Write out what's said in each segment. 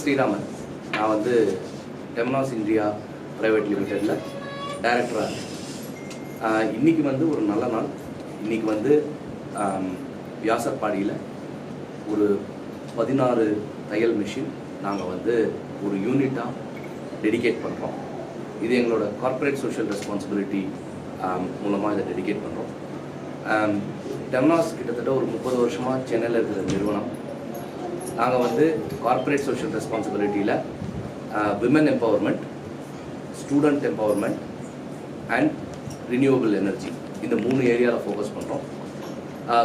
ஸ்ரீராமன். நான் வந்து டெம்னாஸ் India private லிமிடெடில் டைரக்டராக இன்றைக்கி வந்து ஒரு நல்ல நாள். இன்றைக்கி வந்து வியாசர்பாடியில் ஒரு பதினாறு தையல் மிஷின் நாங்கள் வந்து ஒரு யூனிட்டாக டெடிகேட் பண்ணுறோம் இது எங்களோட கார்ப்பரேட் சோஷியல் ரெஸ்பான்சிபிலிட்டி மூலமாக இதை டெடிகேட் பண்ணுறோம் டெம்னாஸ் கிட்டத்தட்ட ஒரு முப்பது வருஷமாக சென்னையில் இருக்கிற நிறுவனம். நாங்கள் வந்து corporate social ரெஸ்பான்சிபிலிட்டியில் women empowerment student empowerment and renewable energy இந்த மூணு ஏரியாவில் ஃபோக்கஸ் பண்ணுறோம்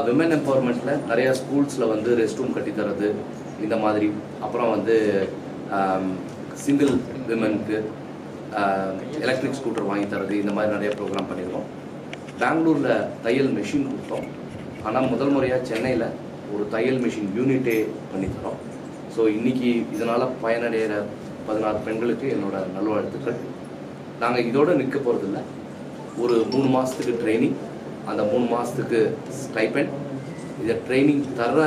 விமன் எம்பவர்மெண்ட்டில் நிறையா ஸ்கூல்ஸில் வந்து ரெஸ்ட் ரூம் கட்டித்தரது இந்த மாதிரி. அப்புறம் வந்து சிங்கிள் விமனுக்கு எலக்ட்ரிக் ஸ்கூட்டர் வாங்கி தரது இந்த மாதிரி நிறைய ப்ரோக்ராம் பண்ணியிருக்கோம் பெங்களூரில் தையல் மெஷின் கொடுத்தோம். ஆனால் முதல் முறையாக சென்னையில் ஒரு தையல் மிஷின் யூனிட்டே பண்ணித்தரோம். ஸோ இன்றைக்கி இதனால் பயனடைகிற பதினாறு பெண்களுக்கு என்னோடய நல்வாழ்த்துக்கள். நாங்கள் இதோடு நிற்க போகிறதில்ல ஒரு மூணு மாதத்துக்கு ட்ரைனிங் அந்த மூணு மாதத்துக்கு ஸ்டைபெண்ட் இதை ட்ரைனிங் தர்ற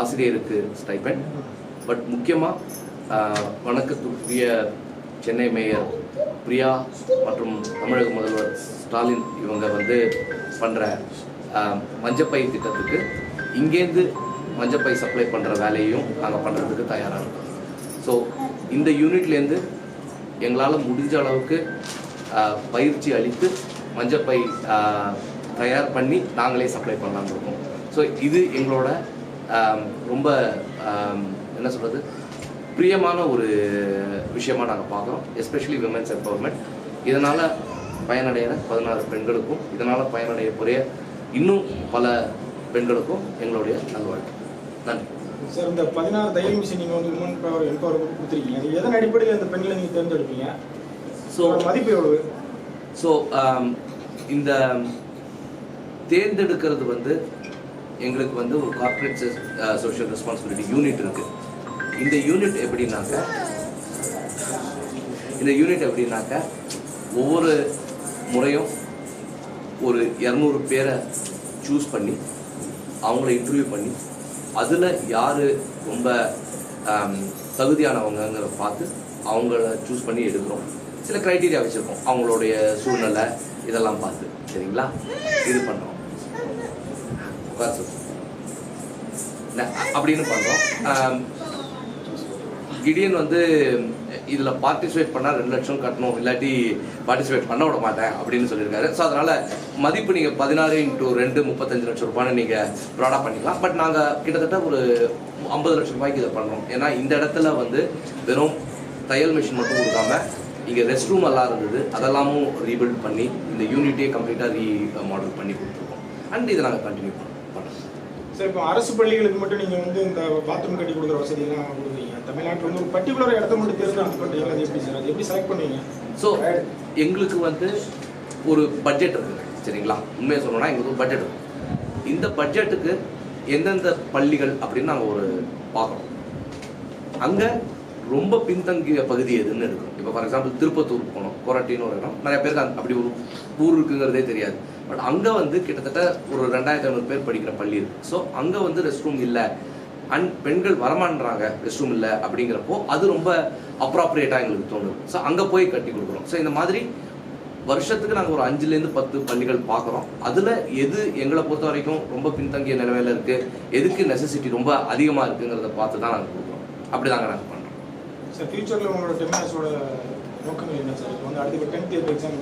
ஆசிரியருக்கு ஸ்டைபெண்ட் பட் முக்கியமாக வணக்கத்துக்குரிய சென்னை மேயர் பிரியா மற்றும் தமிழக முதல்வர் ஸ்டாலின் இவங்க வந்து பண்ணுற மஞ்சப்பை திட்டத்துக்கு இங்கேருந்து மஞ்சப்பை சப்ளை பண்ணுற வேலையும் நாங்கள் பண்ணுறதுக்கு தயாராக இருக்கோம். ஸோ இந்த யூனிட்லேருந்து எங்களால் முடிஞ்ச அளவுக்கு பயிற்சி அளித்து மஞ்சப்பை தயார் பண்ணி நாங்களே சப்ளை பண்ணலாம்னு இருக்கோம். ஸோ இது எங்களோட ரொம்ப என்ன சொல்கிறது பிரியமான ஒரு விஷயமாக நாங்கள் பார்க்குறோம் எஸ்பெஷலி விமன்ஸ் எம்பவர்மெண்ட் இதனால் பயனடைகிற பதினாறு பெண்களுக்கும் இதனால் பயனடைய போகிற இன்னும் பல பெண்களுக்கும் எங்களுடைய நல்வாழ்த்து நன்றி. சார் இந்த பதினாறு தையல் மிஷின் நீங்கள் வந்து உமன் பவர் எம்பவர் கொடுத்துருக்கீங்க. அது எதன் அடிப்படையில் இந்த பெண்களை நீங்கள் தேர்ந்தெடுப்பீங்க? ஸோ மதிப்பு எவ்வளவு? ஸோ இந்த தேர்ந்தெடுக்கிறது வந்து எங்களுக்கு வந்து ஒரு கார்ப்பரேட் சோஷியல் ரெஸ்பான்சிபிலிட்டி யூனிட் இருக்கு. இந்த யூனிட் எப்படின்னாக்க இந்த யூனிட் எப்படின்னாக்க ஒவ்வொரு முறையும் ஒரு இரநூறு பேரை சூஸ் பண்ணி அவங்கள இன்டர்வியூ பண்ணி அதில் யார் ரொம்ப தகுதியானவங்கிற பார்த்து அவங்கள சூஸ் பண்ணி எடுக்கிறோம். சில க்ரைட்டீரியா வச்சுருக்கோம். அவங்களுடைய சூழ்நிலை இதெல்லாம் பார்த்து. சரிங்களா? இது பண்ணுறோம் உட்கார அப்படின்னு பண்ணுறோம் கிடியன் வந்து இதில் பார்ட்டிசிபேட் பண்ணால் ரெண்டு லட்சம் கட்டணும் இல்லாட்டி பார்ட்டிசிபேட் பண்ண விட மாட்டேன் அப்படின்னு சொல்லியிருக்காரு. ஸோ அதனால் மதிப்பு நீங்கள் பதினாறு இன்ட்டு ரெண்டு முப்பத்தஞ்சு லட்சம் ரூபான்னு நீங்கள் ப்ராடாக பண்ணிக்கலாம். பட் நாங்கள் கிட்டத்தட்ட ஒரு ஐம்பது லட்சம் ரூபாய்க்கு இதை பண்ணுறோம் ஏன்னா இந்த இடத்துல வந்து வெறும் தையல் மிஷின் மட்டும் கொடுக்காம இங்கே ரெஸ்ட் ரூம் எல்லாம் இருந்தது. அதெல்லாமும் ரீபில்ட் பண்ணி இந்த யூனிட்டே கம்ப்ளீட்டாக ரீ மாடல் பண்ணி கொடுத்துருக்கோம். அண்ட் இதை நாங்கள் கண்டினியூ பண்ணுறோம் சார் இப்போ அரசு பள்ளிகளுக்கு மட்டும் நீங்கள் வந்து இந்த பாத்ரூம் கட்டி கொடுக்குற வசதியெல்லாம் தமிழ்நாட்டில் வந்து ஒரு பர்டிகுலர் இடத்த மட்டும் தேர்ந்தெடுத்து பண்ணுறீங்க அது எப்படி சார்? அது எப்படி செலக்ட் பண்ணுவீங்க? ஸோ எங்களுக்கு வந்து ஒரு பட்ஜெட் இருக்குது சரிங்களா? உண்மையை சொல்லணும்னா எங்களுக்கு ஒரு பட்ஜெட் இருக்குது இந்த பட்ஜெட்டுக்கு எந்தெந்த பள்ளிகள் அப்படின்னு நாங்கள் ஒரு பார்க்குறோம். அங்கே ரொம்ப பின்தங்கிய பகுதி எதுன்னு இருக்கும் இப்போ ஃபார் எக்ஸாம்பிள் திருப்பத்தூர் போனோம். கொரட்டின்னு ஒரு இடம். நிறைய பேருக்கு அந்த- அப்படி ஒரு ஊர் இருக்குங்கிறதே தெரியாது. பட் அங்கே வந்து கிட்டத்தட்ட ஒரு ரெண்டாயிரத்தி ஐநூறு பேர் படிக்கிற பள்ளி இருக்குது ஸோ அங்கே வந்து ரெஸ்ட் ரூம் இல்லை. அண்ட் பெண்கள் வரமான்றாங்க ரெஸ்ட் ரூம் இல்லை அப்படிங்கிறப்போ அது ரொம்ப அப்ராப்ரியேட்டாக எங்களுக்கு தோணும் ஸோ அங்கே போய் கட்டி கொடுக்குறோம் ஸோ இந்த மாதிரி வருஷத்துக்கு நாங்கள் ஒரு அஞ்சுலேருந்து பத்து பள்ளிகள் பார்க்குறோம். அதில் எது எங்களை பொறுத்த வரைக்கும் ரொம்ப பின்தங்கிய நிலவையில் இருக்குது எதுக்கு நெசசிட்டி ரொம்ப அதிகமாக இருக்குங்கிறத பார்த்து தான் நாங்கள் கொடுக்குறோம். அப்படி தாங்க நாங்கள் பண்ணுறோம் சார் ஃபியூச்சரில் உங்களோட டெக்னாலஜியோட நோக்கங்கள் என்ன சார் வந்து அடுத்த டென்த் இயர் எக்ஸாம்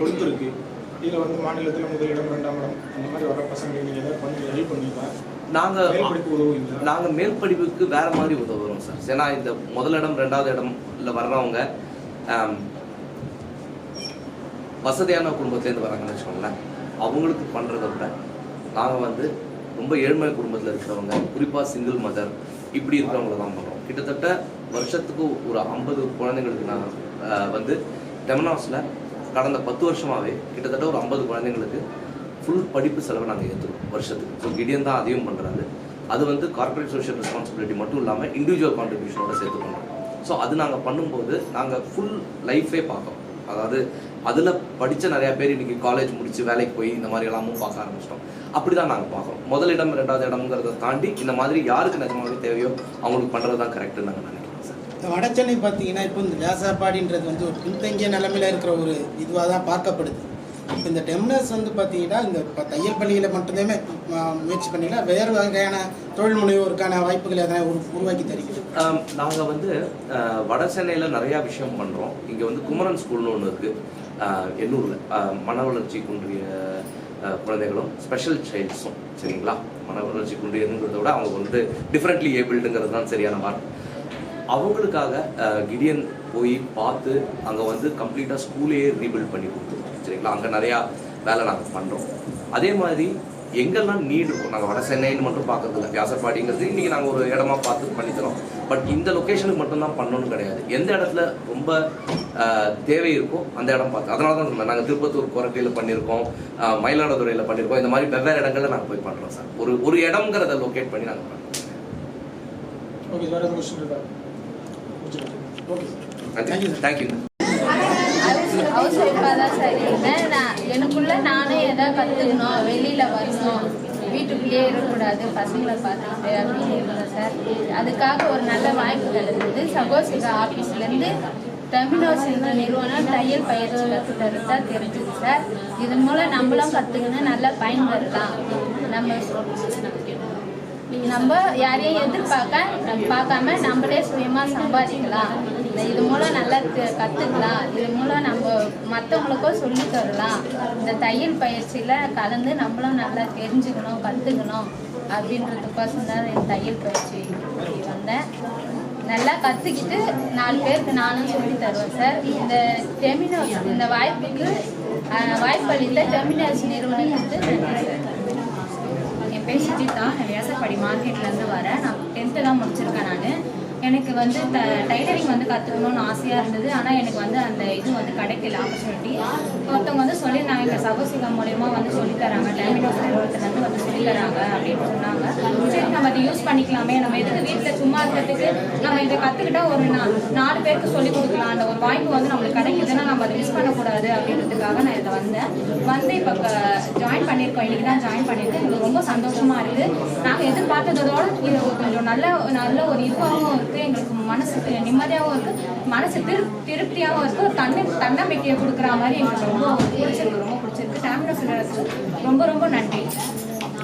கொடுத்துருக்கு. இதில் வந்து மாநிலத்தில் முதலிடம் ரெண்டாம் இடம் அந்த மாதிரி வர பசங்களுக்கு நீங்கள் ஏதாவது பண்ணி ஹெல்ப் பண்ணுவீங்களா நாங்கள் நாங்கள் மேல் படிப்புக்கு வேற மாதிரி உதவுறோம் சார் ஏன்னா இந்த முதல் இடம் ரெண்டாவது இடம்ல வர்றவங்க வசதியான குடும்பத்துலேருந்து வராங்கன்னு வச்சுக்கோங்களேன். அவங்களுக்கு பண்ணுறத விட நாங்கள் வந்து ரொம்ப ஏழ்மை குடும்பத்தில் இருக்கிறவங்க குறிப்பாக சிங்கிள் மதர் இப்படி இருக்கிறவங்கள தான் பண்ணுறோம் கிட்டத்தட்ட வருஷத்துக்கு ஒரு ஐம்பது குழந்தைங்களுக்கு ஆஹ், வந்து டெமனாஸில் கடந்த பத்து வருஷமாகவே கிட்டத்தட்ட ஒரு ஐம்பது குழந்தைங்களுக்கு ஃபுல் படிப்பு செலவை நாங்கள் ஏற்றுறோம் வருஷத்துக்கு. ஸோ கிடியன் தான் அதையும் பண்ணுறாரு அது வந்து கார்ப்பரேட் சோஷியல் ரெஸ்பான்சிபிலிட்டி மட்டும் இல்லாமல் இண்டிவிஜுவல் கான்ட்ரிபியூஷனோட சேர்த்து பண்ணுறோம் ஸோ அது நாங்கள் பண்ணும்போது நாங்கள் ஃபுல் லைஃபே பார்க்கோம் அதாவது அதில் படித்த நிறையா பேர் இன்றைக்கி காலேஜ் முடித்து வேலைக்கு போய் இந்த மாதிரி எல்லாமும் பார்க்க ஆரம்பிச்சிட்டோம். அப்படி தான் நாங்கள் பார்க்குறோம். முதல் இடம் ரெண்டாவது இடம்ங்கிறத தாண்டி இந்த மாதிரி யாருக்கு நிஜமாகவே தேவையோ அவங்களுக்கு பண்ணுறது தான் கரெக்டுன்னு நாங்கள் நினைக்கிறோம் சார். இந்த வடச்சென்னை பார்த்தீங்கன்னா இப்போ இந்த வேசாப்பாடின்றது வந்து ஒரு பின்தங்கிய நிலமையில் இருக்கிற ஒரு இதுவாக தான் பார்க்கப்படுது. இந்த டெம்னர்ஸ் வந்து பார்த்தீங்கன்னா இந்த இப்போ தையல் பள்ளியில் மட்டுமே முயற்சி பண்ணல வேறு வகையான தொழில் முனைவோருக்கான வாய்ப்புகள் எதனா உரு உருவாக்கி தருகிறது நாங்கள் வந்து வட சென்னையில் நிறையா விஷயம் பண்ணுறோம் இங்கே வந்து குமரன் ஸ்கூல்னு ஒன்று இருக்குது எண்ணூரில். மன வளர்ச்சி குன்றிய குழந்தைகளும் ஸ்பெஷல் சைல்ட்ஸும் சரிங்களா? மன வளர்ச்சி குன்றியதுங்கிறத விட அவங்க வந்து டிஃப்ரெண்ட்லி ஏபிள்டுங்கிறது தான் சரியான வார்த்தை அவங்களுக்காக கிடியன் போய் பார்த்து அங்கே வந்து கம்ப்ளீட்டாக ஸ்கூலையே ரீபில்ட் பண்ணி கொடுத்துருக்கோம். அங்கே நிறையா வேலை நாங்கள் பண்ணுறோம் அதே மாதிரி எங்கெல்லாம் நீட் இருக்கும் நாங்கள் வட சென்னைன்னு மட்டும் பார்க்கறது இல்லை வியாசர்பாடிங்கிறது இன்றைக்கி நாங்கள் ஒரு இடமா பார்த்து பண்ணித்தரோம். பட் இந்த லொக்கேஷனுக்கு மட்டும்தான் பண்ணணும்னு கிடையாது. எந்த இடத்துல ரொம்ப தேவை இருக்கோ அந்த இடம் பார்த்து. அதனால தான் சொன்னேன். நாங்கள் திருப்பத்தூர் கொரட்டையில் பண்ணியிருக்கோம். மயிலாடுதுறையில் பண்ணியிருக்கோம். இந்த மாதிரி வெவ்வேறு இடங்கள்ல நாங்கள் போய் பண்ணுறோம் சார். ஒரு ஒரு இடம்ங்கிறத லொக்கேட் பண்ணி நாங்கள் பண்ணுறோம் okay sir thank you thank you house ஒய்ஃபாக தான் சார் இருந்தேன் நான் எனக்குள்ள நானே எதாவது கற்றுக்கணும் வெளியில் வரணும். வீட்டுக்குள்ளேயே இருக்கக்கூடாது. பசங்களை பார்த்துக்கிட்டு அப்படின்னு இருந்தேன் சார். அதுக்காக ஒரு நல்ல வாய்ப்பு கிடைச்சது. சகோசிகா ஆஃபீஸ்லேருந்து டெமினோஸ் என்ற நிறுவனம் தையல் பயிற்சி கற்று தருதா தெரிஞ்சுது சார். இது மூலம் நம்மளும் கற்றுக்கணும் நல்லா பயன்பெறலாம். நம்ம நம்ம யாரையும் எதிர்பார்க்க நம்ம பார்க்காம நம்மளே சுயமாக சம்பாதிக்கலாம். இது மூலம் நல்லா கற்றுக்கலாம் இது மூலம் நம்ம மற்றவங்களுக்கும் சொல்லி தரலாம். இந்த தையல் பயிற்சியில் கலந்து நம்மளும் நல்லா தெரிஞ்சுக்கணும் கற்றுக்கணும் அப்படின்றதுக்கோசம் தான் இந்த தையல் பயிற்சி வந்தேன். நல்லா கற்றுக்கிட்டு நாலு பேருக்கு நானும் சொல்லி தருவேன் சார். இந்த டெமினோஸ் இந்த வாய்ப்புக்கு அஹ், வாய்ப்பளித்த டெமினோஸ் நிறுவனத்துக்கு நன்றி என் பேர் சுஜிதா. நான் மார்க்கெட்லேருந்து வரேன். நான் டென்த்து தான் முடிச்சிருக்கேன் நான். எனக்கு வந்து ட டைலரிங் வந்து கற்றுக்கணும்னு ஆசையாக இருந்தது. ஆனால் எனக்கு வந்து அந்த இது வந்து கிடைக்கல ஆப்பர்ச்சுனிட்டி ஒருத்தவங்க வந்து சொல்லியிருந்தாங்க இந்த சகோசிகா மூலயமா வந்து சொல்லித் தராங்க ஒருத்தர் நிறுவனத்துலேருந்து வந்து சொல்லித்தராங்க அப்படின்னு சொன்னாங்க. சரி அதை யூஸ் பண்ணிக்கலாமே. நம்ம எதுக்கு வீட்டில் சும்மா இருக்கிறதுக்கு நம்ம இதை கற்றுக்கிட்டா ஒரு நா நாலு பேருக்கு சொல்லிக் கொடுக்கலாம். அந்த ஒரு வாய்ப்பு வந்து நம்மளுக்கு கிடைக்குதுன்னா நம்ம அதை மிஸ் பண்ணக்கூடாது அப்படின்றதுக்காக நான் இதை வந்தேன். வந்து இப்போ ஜாயின் பண்ணியிருக்கோம். இன்னைக்கு தான் ஜாயின் பண்ணியிருக்கேன். எங்களுக்கு ரொம்ப சந்தோஷமா இருக்குது. நாங்கள் எதிர்பார்த்ததோட இது கொஞ்சம் நல்ல நல்ல ஒரு இதுவாகவும் இருக்குது எங்களுக்கு மனசுக்கு நிம்மதியாகவும் இருக்குது மனசு திரு திருப்தியாகவும் இருக்குது ஒரு தன்னை தன்னம்பிக்கையை கொடுக்குற மாதிரி எங்களுக்கு ரொம்ப பிடிச்சிருக்கு. ரொம்ப பிடிச்சிருக்கு. டேமினஸ் ரொம்ப ரொம்ப நன்றி.